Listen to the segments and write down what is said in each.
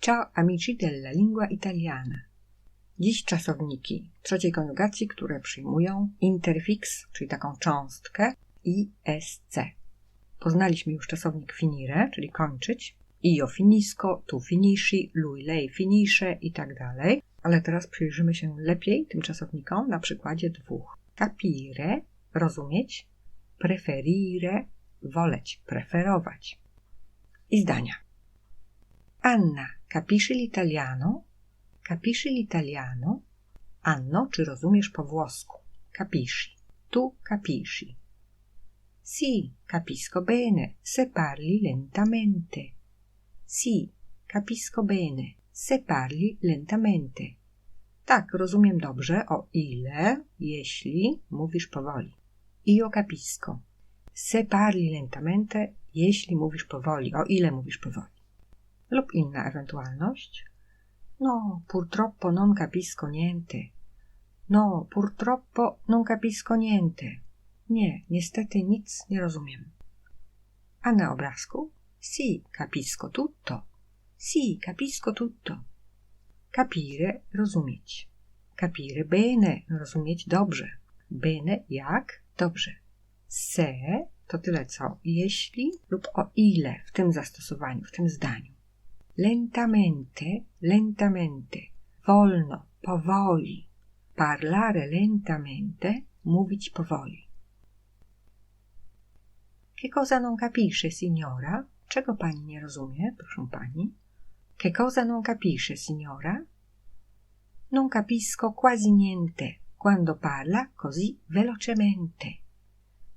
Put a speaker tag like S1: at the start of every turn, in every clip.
S1: Ciao amici della lingua italiana. Dziś czasowniki trzeciej konjugacji, które przyjmują interfix, czyli taką cząstkę, isc. Poznaliśmy już czasownik finire, czyli kończyć, io finisco, tu finisci, lui, lei finisce i tak dalej. Ale teraz przyjrzymy się lepiej tym czasownikom na przykładzie dwóch. Capire, rozumieć, preferire, woleć, preferować. I zdania. Anna, capisci l'italiano? Capisci l'italiano? Anno, czy rozumiesz po włosku? Capisci. Tu capisci. Sì, capisco bene se parli lentamente. Sì, capisco bene se parli lentamente. Tak, rozumiem dobrze, o ile, jeśli mówisz powoli. Io capisco. Se parli lentamente, jeśli mówisz powoli, o ile mówisz powoli. Lub inna ewentualność. No, purtroppo non capisco niente. No, purtroppo non capisco niente. Nie, niestety nic nie rozumiem. A na obrazku? Si, capisco tutto. Si, capisco tutto. Capire, rozumieć. Capire bene, rozumieć dobrze. Bene, jak? Dobrze. Se to tyle co jeśli lub o ile w tym zastosowaniu, w tym zdaniu. Lentamente, lentamente, wolno, powoli. Parlare lentamente, mówić powoli. Che cosa non capisce, signora? Czego pani nie rozumie, proszę pani? Che cosa non capisce, signora? Non capisco quasi niente quando parla così velocemente.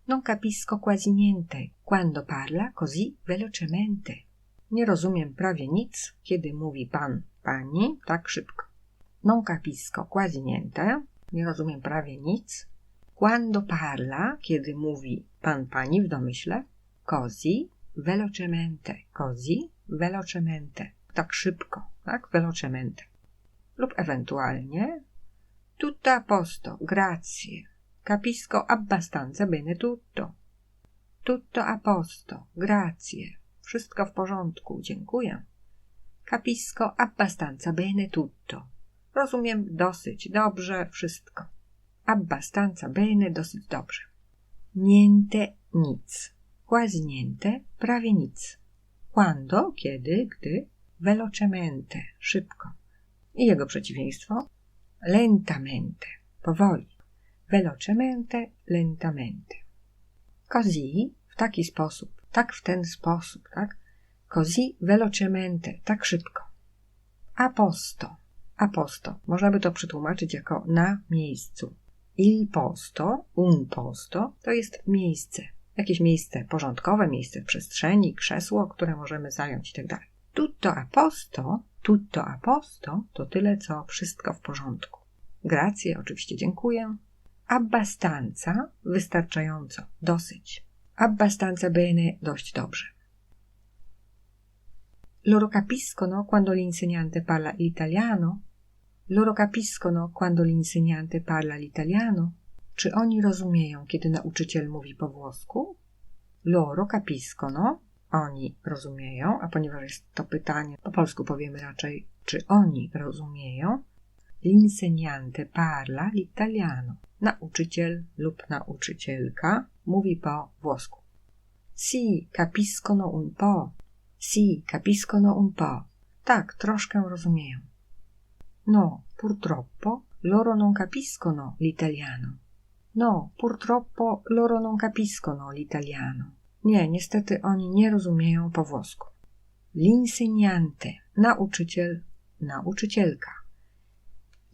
S1: Non capisco quasi niente quando parla così velocemente. Nie rozumiem prawie nic, kiedy mówi pan, pani tak szybko. Non capisco quasi niente. Nie rozumiem prawie nic. Quando parla, kiedy mówi pan, pani w domyśle. Così velocemente. Così velocemente. Tak szybko, tak? Velocemente. Lub ewentualnie tutto a posto, grazie. Capisco abbastanza bene tutto. Tutto a posto, grazie. Wszystko w porządku, dziękuję. Capisco abbastanza bene tutto. Rozumiem dosyć dobrze wszystko. Abbastanza bene, dosyć dobrze. Niente, nic. Quasi niente, prawie nic. Quando, kiedy, gdy. Velocemente, szybko. I jego przeciwieństwo? Lentamente, powoli. Velocemente, lentamente. Così, w taki sposób, tak w ten sposób, tak? Così velocemente, tak szybko. A posto, a posto, można by to przetłumaczyć jako na miejscu. Il posto, un posto, to jest miejsce. Jakieś miejsce porządkowe, miejsce w przestrzeni, krzesło, które możemy zająć i tak. Tutto a posto, tutto a posto to tyle, co wszystko w porządku. Grację, oczywiście dziękuję. Abbastanza, wystarczająco, dosyć. Abbastanza bene, dość dobrze. Loro capiscono quando l'insegnante parla l'italiano? Loro capiscono quando l'insegnante parla l'italiano? Czy oni rozumieją, kiedy nauczyciel mówi po włosku? Loro capiscono, oni rozumieją, a ponieważ jest to pytanie, po polsku powiemy raczej, czy oni rozumieją, l'insegnante parla l'italiano. Nauczyciel lub nauczycielka mówi po włosku. Si, capiscono un po'. Si, capiscono un po'. Tak, troszkę rozumieją. No, purtroppo loro non capiscono l'italiano. No, purtroppo loro non capiscono l'italiano. Nie, niestety oni nie rozumieją po włosku. L'insegnante, nauczyciel, nauczycielka.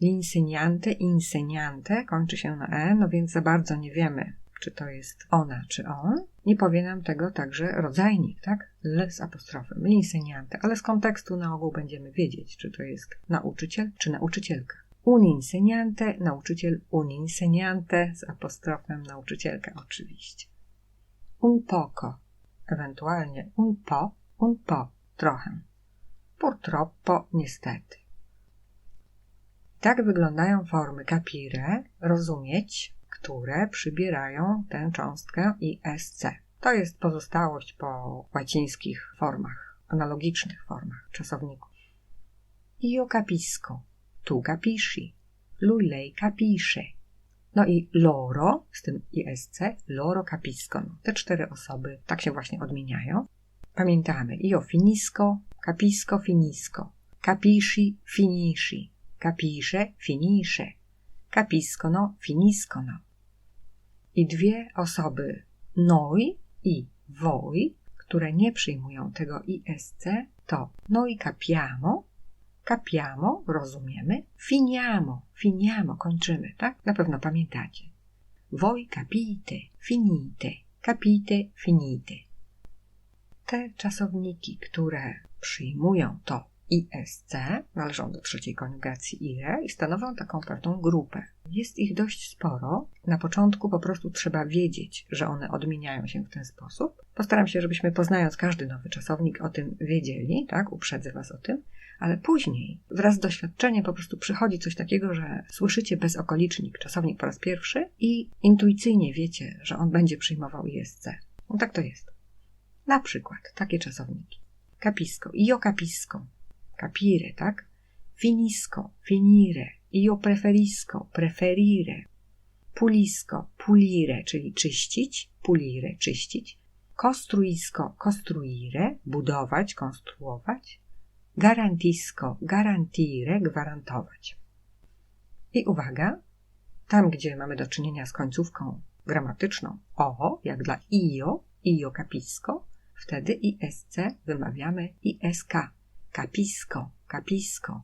S1: L'insegnante, insegnante kończy się na e, no więc za bardzo nie wiemy, czy to jest ona, czy on. Nie powie nam tego także rodzajnik, tak? L z apostrofem, l'insegnante, ale z kontekstu na ogół będziemy wiedzieć, czy to jest nauczyciel, czy nauczycielka. Un insegnante, nauczyciel, un insegnante z apostrofem nauczycielka oczywiście. Un poco, ewentualnie un po, un po, trochę. Purtroppo, niestety. Tak wyglądają formy capire, rozumieć, które przybierają tę cząstkę isc. To jest pozostałość po łacińskich formach, analogicznych formach czasowników. io capisco, tu capisci, lui lei capisce. No i loro z tym ISC, loro capiscono. Te cztery osoby tak się właśnie odmieniają. Pamiętamy, io finisco, capisco, finisco, capisci, finisci, capisce, finisce, capiscono, finiscono. I dwie osoby noi i voi, które nie przyjmują tego ISC, to noi capiamo, capiamo, rozumiemy, finiamo, finiamo, kończymy, tak? Na pewno pamiętacie. Voi capite, finite, capite, finite. Te czasowniki, które przyjmują to ISC, należą do trzeciej koniugacji IRE i stanowią taką pewną grupę. Jest ich dość sporo. Na początku po prostu trzeba wiedzieć, że one odmieniają się w ten sposób. Postaram się, żebyśmy poznając każdy nowy czasownik o tym wiedzieli, tak? Uprzedzę Was o tym ale później, wraz z doświadczeniem, po prostu przychodzi coś takiego, że słyszycie bezokolicznik, czasownik po raz pierwszy i intuicyjnie wiecie, że on będzie przyjmował ISC. No tak to jest. Na przykład takie czasowniki. Capisco, io capisco, capire, tak? Finisco, finire, io preferisco, preferire, pulisco, pulire, czyli czyścić, pulire, czyścić, costruisco, costruire, budować, konstruować, garantisco, garantire, gwarantować. I uwaga, tam gdzie mamy do czynienia z końcówką gramatyczną o, jak dla io, io capisco, wtedy isc wymawiamy isk, capisco, capisco.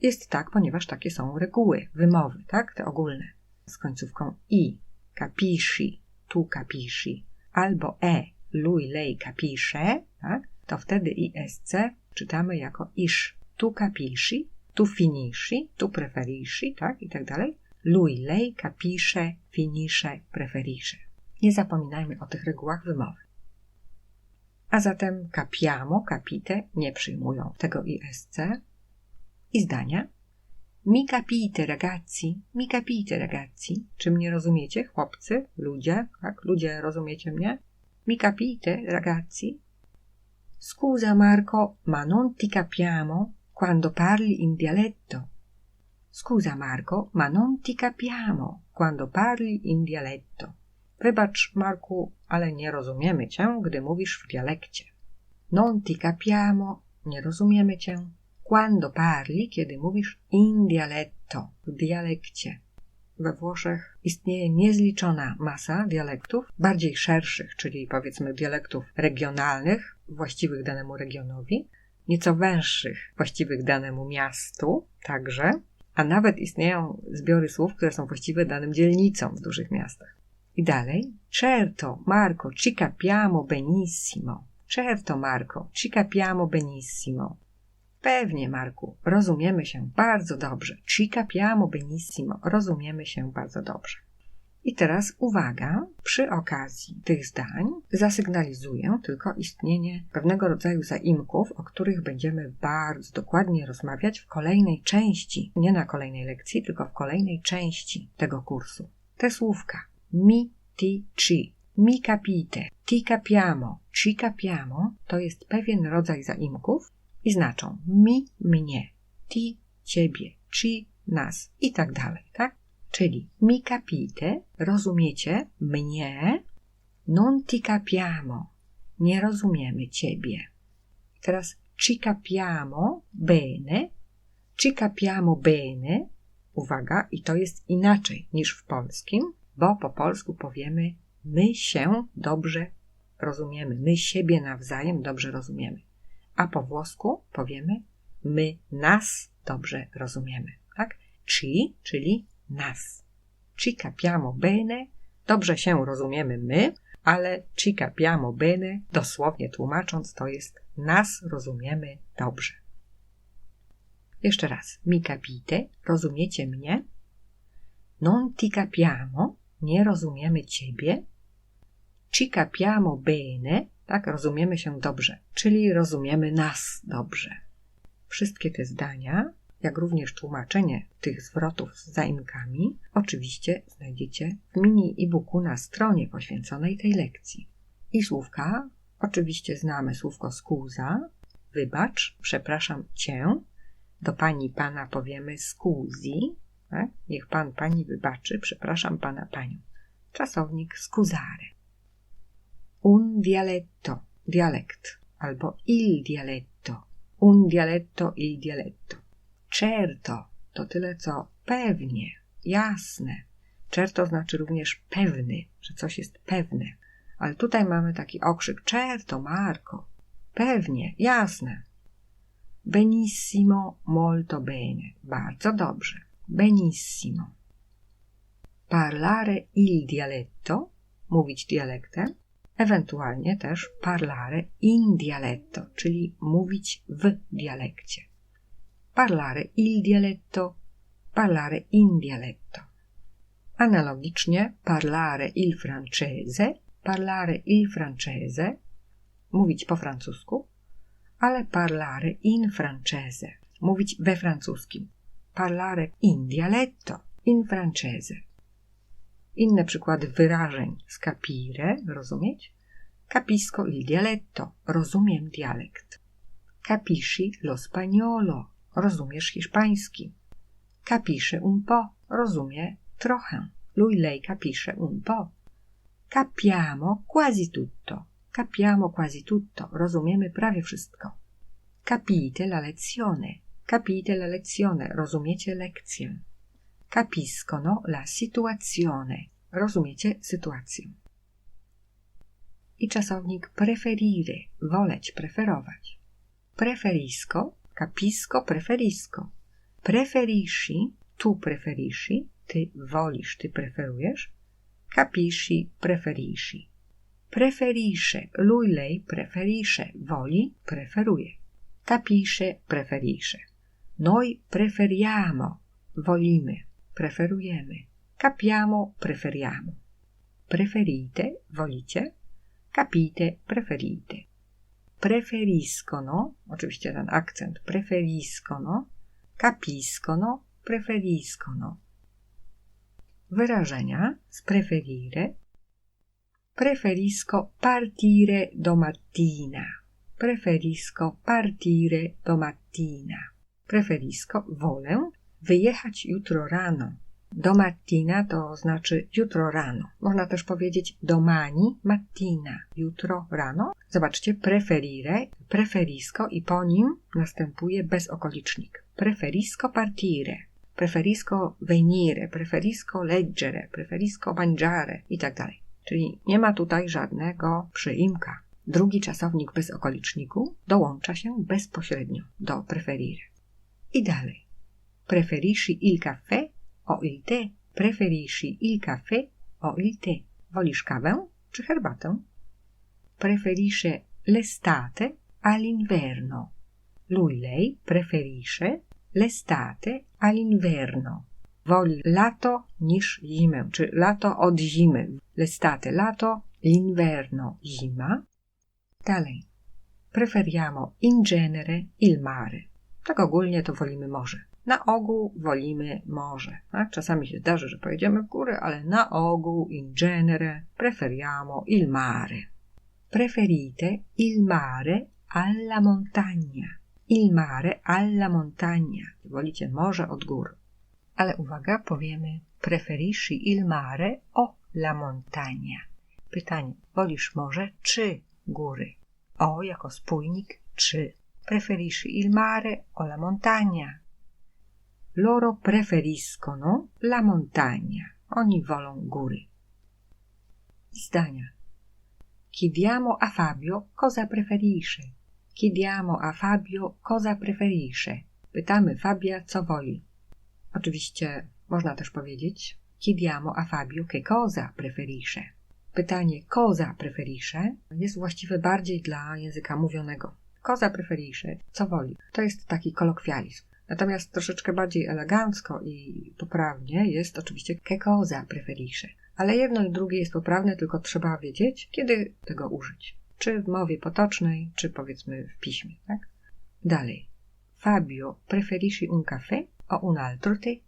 S1: Jest tak, ponieważ takie są reguły, wymowy, tak, te ogólne. Z końcówką i, capisci, tu capisci, albo e, lui, lei capisce, tak, to wtedy isc czytamy jako iż tu capisci, tu finisci, tu preferisci, tak i tak dalej. Lui, lei capisce, finisce, preferisce. Nie zapominajmy o tych regułach wymowy. A zatem capiamo, capite nie przyjmują tego ISC. I zdania. Mi capite ragazzi, mi capite ragazzi. Czy mnie rozumiecie, chłopcy, ludzie, tak? Ludzie, rozumiecie mnie? Mi capite ragazzi, Scusa Marco, ma non ti capiamo quando parli in dialetto. Scusa Marco, ma non ti capiamo quando parli in dialetto. Wybacz, Marku, ale nie rozumiemy cię, gdy mówisz w dialekcie. Non ti capiamo, nie rozumiemy cię. Quando parli, kiedy mówisz in dialetto, w dialekcie we Włoszech istnieje niezliczona masa dialektów, bardziej szerszych, czyli powiedzmy dialektów regionalnych, właściwych danemu regionowi, nieco węższych, właściwych danemu miastu także, a nawet istnieją zbiory słów, które są właściwe danym dzielnicom w dużych miastach. I dalej, certo, Marco, ci capiamo benissimo. Certo, Marco, ci capiamo benissimo. Pewnie, Marku, rozumiemy się bardzo dobrze. Ci capiamo benissimo, rozumiemy się bardzo dobrze. I teraz uwaga, przy okazji tych zdań zasygnalizuję tylko istnienie pewnego rodzaju zaimków, o których będziemy bardzo dokładnie rozmawiać w kolejnej części, nie na kolejnej lekcji, tylko w kolejnej części tego kursu. Te słówka mi, ti, ci, mi capite, ti capiamo, ci capiamo to jest pewien rodzaj zaimków, i znaczą mi, mnie, ti, ciebie, ci, nas i tak dalej, tak? Czyli mi capite, rozumiecie mnie, non ti capiamo, nie rozumiemy ciebie. Teraz ci capiamo bene, ci capiamo bene, uwaga, i to jest inaczej niż w polskim, bo po polsku powiemy my się dobrze rozumiemy, my siebie nawzajem dobrze rozumiemy a po włosku powiemy my nas dobrze rozumiemy, tak? Ci, czyli nas. Ci capiamo bene, dobrze się rozumiemy my, ale ci capiamo bene, dosłownie tłumacząc, to jest nas rozumiemy dobrze. Jeszcze raz. Mi capite, rozumiecie mnie? Non ti capiamo, nie rozumiemy ciebie. Ci capiamo bene, tak, rozumiemy się dobrze, czyli rozumiemy nas dobrze. Wszystkie te zdania, jak również tłumaczenie tych zwrotów z zaimkami, oczywiście znajdziecie w mini e-booku na stronie poświęconej tej lekcji. I słówka, oczywiście znamy słówko skuza, wybacz, przepraszam cię, Do pani pana powiemy scusi. Tak? Niech pan pani wybaczy. Przepraszam pana panią. Czasownik scusare. Un dialetto. Dialekt. Albo il dialetto. Un dialetto, il dialetto. Certo. To tyle co pewnie, jasne. Certo znaczy również pewny, że coś jest pewne. Ale tutaj mamy taki okrzyk certo, Marco. Pewnie, jasne. Benissimo, molto bene. Bardzo dobrze. Benissimo. Parlare il dialetto, mówić dialektem, ewentualnie też parlare in dialetto, czyli mówić w dialekcie. Parlare il dialetto, parlare in dialetto. Analogicznie parlare il francese, parlare il francese, mówić po francusku, ale parlare in francese, mówić we francuskim. Parlare in dialetto, in francese. Inne przykłady wyrażeń z capire, rozumieć? Capisco il dialetto, rozumiem dialekt. Capisci lo spagnolo, rozumiesz hiszpański. Capisce un po, rozumie trochę. Lui, lei capisce un po. Capiamo quasi tutto. Capiamo quasi tutto. Rozumiemy prawie wszystko. Capite la lezione. Capite la lezione. Rozumiecie lekcję. Capiscono la situazione. Rozumiecie sytuację. I czasownik preferire. Woleć, preferować. Preferisco. Capisco, preferisco. Preferisci. Tu preferisci. Ty wolisz, ty preferujesz. Capisci, preferisci. Preferisce, lui, lei preferisce, woli, preferuje. Capisce, preferisce. Noi preferiamo, wolimy, preferujemy. Capiamo, preferiamo. Preferite, wolicie. Capite, preferite. Preferiscono, oczywiście ten akcent, preferiscono. Capiscono, preferiscono. Wyrażenia z preferire Preferisco partire domattina. Preferisco partire domattina. Preferisco wolę wyjechać jutro rano. Domattina to znaczy jutro rano. Można też powiedzieć domani mattina, jutro rano. Zobaczcie, preferire, preferisco i po nim następuje bezokolicznik. Preferisco partire, preferisco venire, preferisco leggere, preferisco mangiare i tak dalej. Czyli nie ma tutaj żadnego przyimka. Drugi czasownik bez okoliczniku dołącza się bezpośrednio do preferire. I dalej. Preferisci il caffè o il tè? Preferisci il caffè o il tè? Wolisz kawę czy herbatę? Preferisce l'estate all'inverno. Lui, lei preferisce l'estate all'inverno. Woli lato niż zimę, czy lato od zimy. L'estate lato, l'inverno zima. Dalej. Preferiamo in genere il mare. Tak ogólnie to wolimy morze. Na ogół wolimy morze. Tak? Czasami się zdarzy, że pojedziemy w góry, ale na ogół in genere preferiamo il mare. Preferite il mare alla montagna. Il mare alla montagna. Wolicie morze od gór. Ale uwaga, powiemy preferisci il mare o la montagna. Pytanie, wolisz morze czy góry? O jako spójnik czy. Preferisci il mare o la montagna? Loro preferiscono la montagna. Oni wolą góry. Zdania. Chiediamo a Fabio cosa preferisce. Chiediamo a Fabio cosa preferisce. Pytamy Fabia, co woli. Oczywiście można też powiedzieć chiediamo a Fabio che cosa preferisce. Pytanie cosa preferisce jest właściwe bardziej dla języka mówionego. Cosa preferisce, co woli. To jest taki kolokwializm. Natomiast troszeczkę bardziej elegancko i poprawnie jest oczywiście che cosa preferisce. Ale jedno i drugie jest poprawne, tylko trzeba wiedzieć, kiedy tego użyć. Czy w mowie potocznej, czy powiedzmy w piśmie. Tak? Dalej. Fabio preferisci un caffè o un altro tè?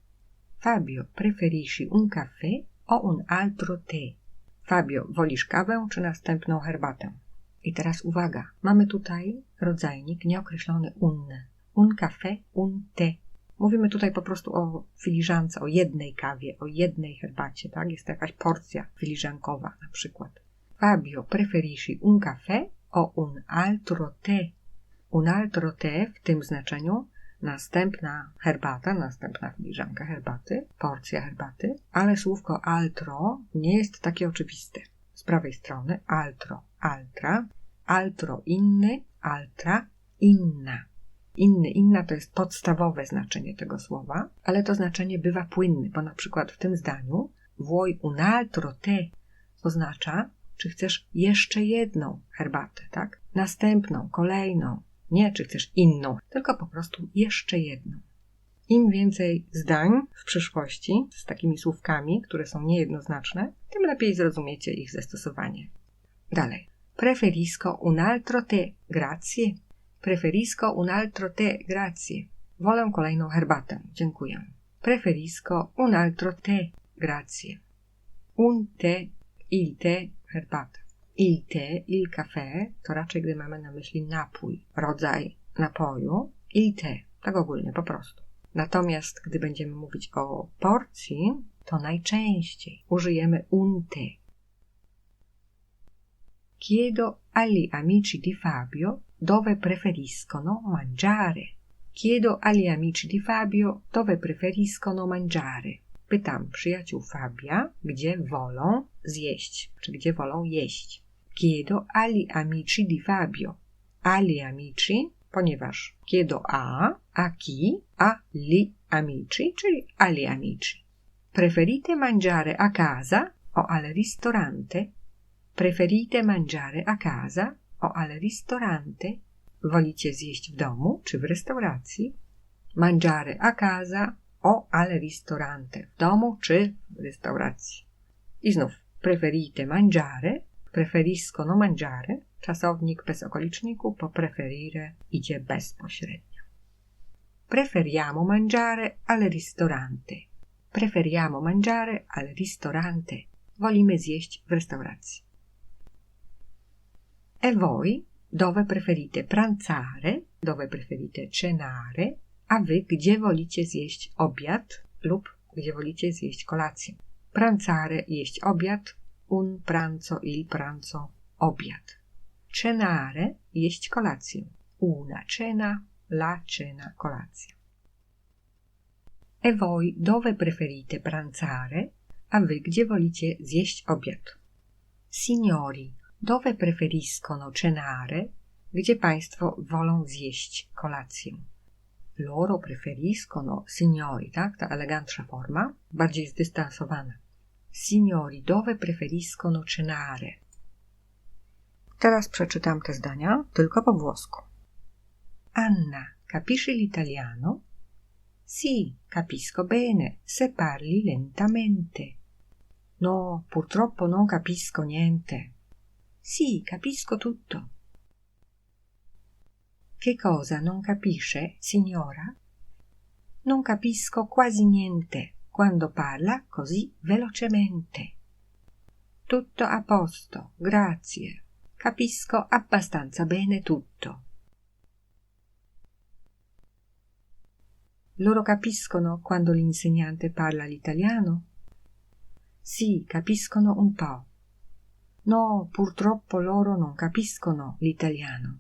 S1: Fabio, preferisci un caffè o un altro tè? Fabio, wolisz kawę czy następną herbatę? I teraz uwaga, mamy tutaj rodzajnik nieokreślony un. un caffè, un tè. Mówimy tutaj po prostu o filiżance, o jednej kawie, o jednej herbacie, tak? Jest to jakaś porcja filiżankowa na przykład. Fabio, preferisci un caffè o un altro tè? Un altro tè w tym znaczeniu następna herbata, następna filiżanka herbaty, porcja herbaty, ale słówko altro nie jest takie oczywiste. Z prawej strony altro, altra, altro inny, altra, inna. Inny, inna to jest podstawowe znaczenie tego słowa, ale to znaczenie bywa płynne, bo na przykład w tym zdaniu vuoi un altro te oznacza, czy chcesz jeszcze jedną herbatę, tak? Następną, kolejną. Nie, czy chcesz inną, tylko po prostu jeszcze jedną. Im więcej zdań w przyszłości z takimi słówkami, które są niejednoznaczne, tym lepiej zrozumiecie ich zastosowanie. Dalej. Preferisco un altro te, grazie. Preferisco un altro te, grazie. Wolę kolejną herbatę, dziękuję. Preferisco un altro te, grazie. Un te, il te, herbata. Il te, il caffè to raczej gdy mamy na myśli napój, rodzaj napoju. Il te, tak ogólnie, po prostu. Natomiast gdy będziemy mówić o porcji, to najczęściej użyjemy un te. Chiedo agli amici di Fabio dove preferiscono mangiare. Chiedo agli amici di Fabio dove preferiscono mangiare. Pytam przyjaciół Fabia, gdzie wolą zjeść, czy gdzie wolą jeść. Chiedo agli amici di Fabio. Agli amici, ponieważ chiedo a, a chi, a li amici, czyli agli amici. Preferite mangiare a casa o al ristorante? Preferite mangiare a casa o al ristorante? Wolicie zjeść w domu czy w restauracji? Mangiare a casa o al ristorante. W domu czy w restauracji. I znów preferite mangiare, preferiscono mangiare. Czasownik bez okoliczniku po preferire idzie bezpośrednio. Preferiamo mangiare al ristorante. Preferiamo mangiare al ristorante. Wolimy zjeść w restauracji. E voi dove preferite pranzare, dove preferite cenare, a wy gdzie wolicie zjeść obiad lub gdzie wolicie zjeść kolację. Pranzare jeść obiad, un pranzo, il pranzo obiad. Cenare jeść kolację. Una cena, la cena, kolacja. E voi dove preferite pranzare, a wy gdzie wolicie zjeść obiad. Signori, dove preferiscono cenare, gdzie Państwo wolą zjeść kolację. Loro preferiscono, signori, tak? Ta elegantsza forma, bardziej zdystansowana. Signori, dove preferiscono cenare. Teraz przeczytam te zdania tylko po włosku. Anna, capisci l'italiano? Sì, capisco bene, se parli lentamente. No, purtroppo non capisco niente. Sì, capisco tutto. Che cosa non capisce, signora? Non capisco quasi niente quando parla così velocemente. Tutto a posto, grazie. Capisco abbastanza bene tutto. Loro capiscono quando l'insegnante parla l'italiano? Sì, capiscono un po'. No, purtroppo loro non capiscono l'italiano.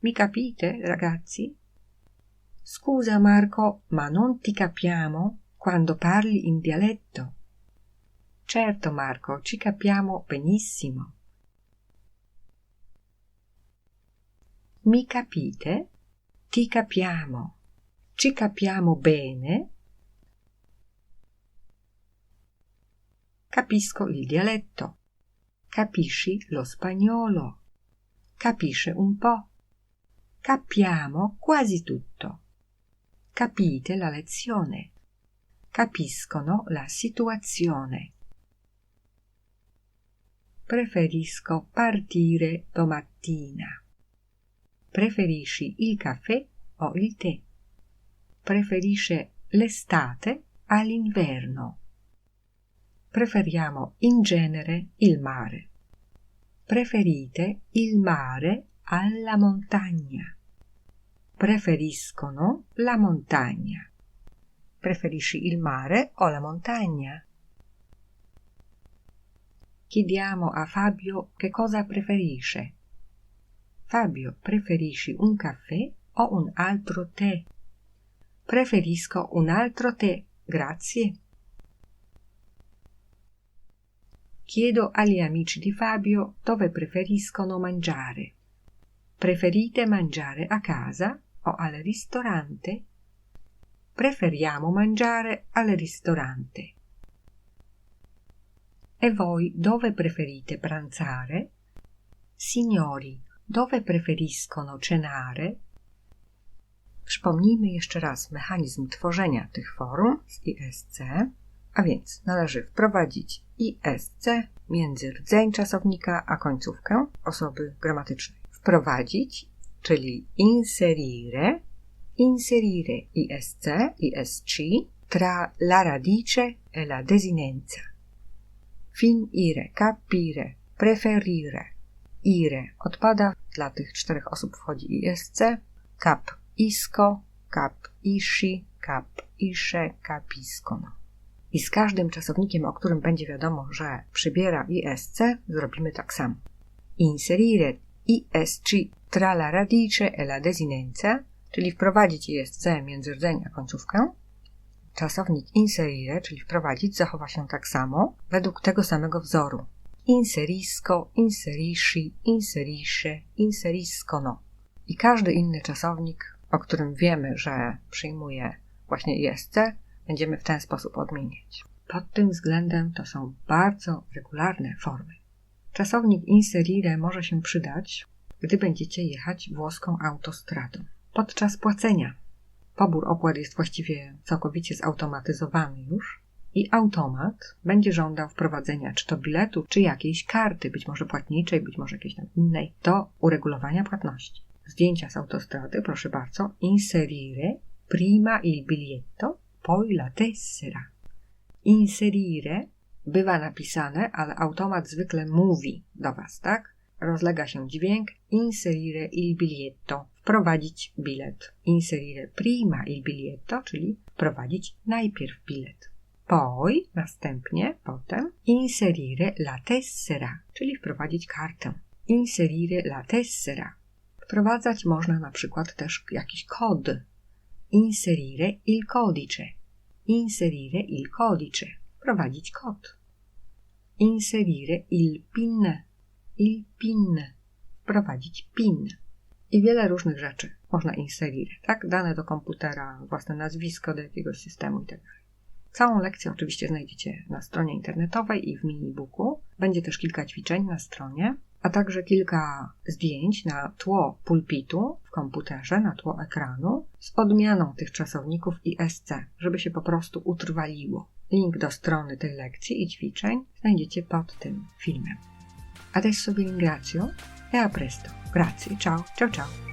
S1: Mi capite, ragazzi? Scusa Marco, ma non ti capiamo quando parli in dialetto. Certo Marco, ci capiamo benissimo. Mi capite? Ti capiamo. Ci capiamo bene? Capisco il dialetto. Capisci lo spagnolo. Capisce un po'. Capiamo quasi tutto. Capite la lezione. Capiscono la situazione. Preferisco partire domattina. Preferisci il caffè o il tè? Preferisce l'estate all'inverno. Preferiamo in genere il mare. Preferite il mare alla montagna. Preferiscono la montagna. Preferisci il mare o la montagna? Chiediamo a Fabio che cosa preferisce. Fabio, preferisci un caffè o un altro tè? Preferisco un altro tè, grazie. Chiedo agli amici di Fabio dove preferiscono mangiare. Preferite mangiare a casa o al ristorante? Preferiamo mangiare al ristorante. E voi dove preferite pranzare? Signori, dove preferiscono cenare? Przypomnijmy jeszcze raz mechanizm tworzenia tych form z ISC, a więc należy wprowadzić ISC między rdzeń czasownika a końcówkę osoby gramatycznej. Wprowadzić, czyli inserire, inserire ISC, ISC tra la radice e la desinenza. Finire, capire, preferire. Ire odpada, dla tych czterech osób wchodzi ISC, cap isko, cap ishi, cap capiscono. I z każdym czasownikiem, o którym będzie wiadomo, że przybiera ISC, zrobimy tak samo. Inserire ISC tra la radice e la desinenza, czyli wprowadzić ISC między rdzeń a końcówkę. Czasownik inserire, czyli wprowadzić, zachowa się tak samo, według tego samego wzoru. Inserisco, inserisci, inserisce, inseriscono. I każdy inny czasownik, o którym wiemy, że przyjmuje właśnie ISC, będziemy w ten sposób odmieniać. Pod tym względem to są bardzo regularne formy. Czasownik inserire może się przydać, gdy będziecie jechać włoską autostradą. Podczas płacenia pobór opłat jest właściwie całkowicie zautomatyzowany już i automat będzie żądał wprowadzenia czy to biletu, czy jakiejś karty, być może płatniczej, być może jakiejś tam innej, do uregulowania płatności. Zdjęcia z autostrady, proszę bardzo, inserire prima il biglietto poi la tessera. Inserire bywa napisane, ale automat zwykle mówi do Was, tak? Rozlega się dźwięk inserire il biglietto, wprowadzić bilet. Inserire prima il biglietto, czyli wprowadzić najpierw bilet. Poi, następnie, potem, inserire la tessera, czyli wprowadzić kartę. Inserire la tessera. Wprowadzać można na przykład też jakiś kod. Inserire il codice inserire il codice, wprowadzić kod. Inserire il PIN, il PIN, wprowadzić PIN. I wiele różnych rzeczy można inserire, tak? Dane do komputera, własne nazwisko do jakiegoś systemu itd. Tak Całą lekcję oczywiście znajdziecie na stronie internetowej i w mini-booku. Będzie też kilka ćwiczeń na stronie a także kilka zdjęć na tło pulpitu w komputerze, na tło ekranu z odmianą tych czasowników i SC, żeby się po prostu utrwaliło. Link do strony tej lekcji i ćwiczeń znajdziecie pod tym filmem. Adesso vi ringrazio e a presto. Grazie, ciao, ciao ciao.